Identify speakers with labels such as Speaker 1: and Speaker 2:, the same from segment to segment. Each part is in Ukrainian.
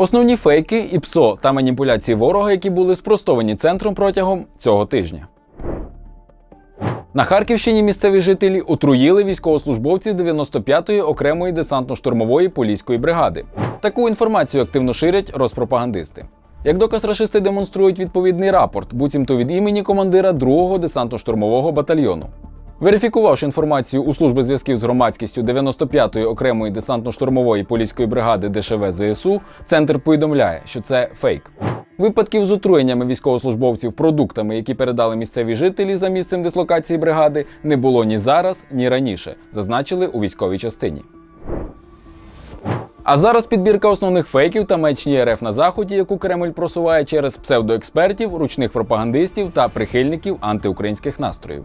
Speaker 1: Основні фейки, і ПСО та маніпуляції ворога, які були спростовані центром протягом цього тижня. На Харківщині місцеві жителі отруїли військовослужбовців 95-ї окремої десантно-штурмової поліської бригади. Таку інформацію активно ширять розпропагандисти. Як доказ рашисти демонструють відповідний рапорт, буцімто від імені командира 2-го десантно-штурмового батальйону. Верифікувавши інформацію у служби зв'язків з громадськістю 95-ї окремої десантно-штурмової поліської бригади ДШВ ЗСУ, центр повідомляє, що це фейк. Випадків з отруєннями військовослужбовців продуктами, які передали місцеві жителі за місцем дислокації бригади, не було ні зараз, ні раніше, зазначили у військовій частині. А зараз підбірка основних фейків та мечні РФ на заході, яку Кремль просуває через псевдоекспертів, ручних пропагандистів та прихильників антиукраїнських настроїв.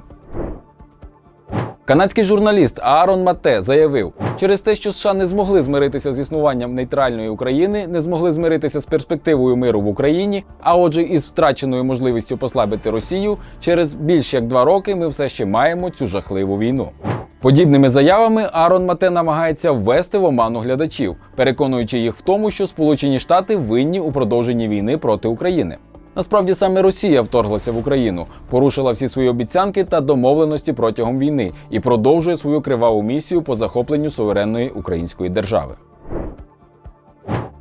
Speaker 1: Канадський журналіст Аарон Мате заявив, через те, що США не змогли змиритися з існуванням нейтральної України, не змогли змиритися з перспективою миру в Україні, а отже, із втраченою можливістю послабити Росію, через більш як два роки ми все ще маємо цю жахливу війну. Подібними заявами Арон Мате намагається ввести в оману глядачів, переконуючи їх в тому, що Сполучені Штати винні у продовженні війни проти України. Насправді саме Росія вторглася в Україну, порушила всі свої обіцянки та домовленості протягом війни і продовжує свою криваву місію по захопленню суверенної української держави.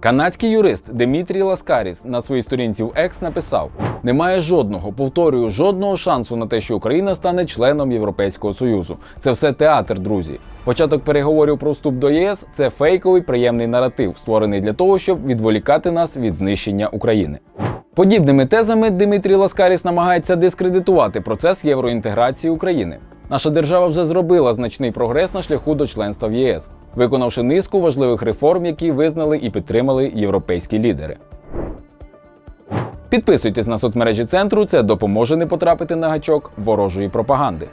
Speaker 1: Канадський юрист Демітрій Ласкаріс на своїй сторінці в Екс написав: немає жодного, повторюю, жодного шансу на те, що Україна стане членом Європейського Союзу. Це все театр, друзі. Початок переговорів про вступ до ЄС це фейковий приємний наратив, створений для того, щоб відволікати нас від знищення України. Подібними тезами Дмитрій Ласкаріс намагається дискредитувати процес євроінтеграції України. Наша держава вже зробила значний прогрес на шляху до членства в ЄС, виконавши низку важливих реформ, які визнали і підтримали європейські лідери. Підписуйтесь на соцмережі центру, це допоможе не потрапити на гачок ворожої пропаганди.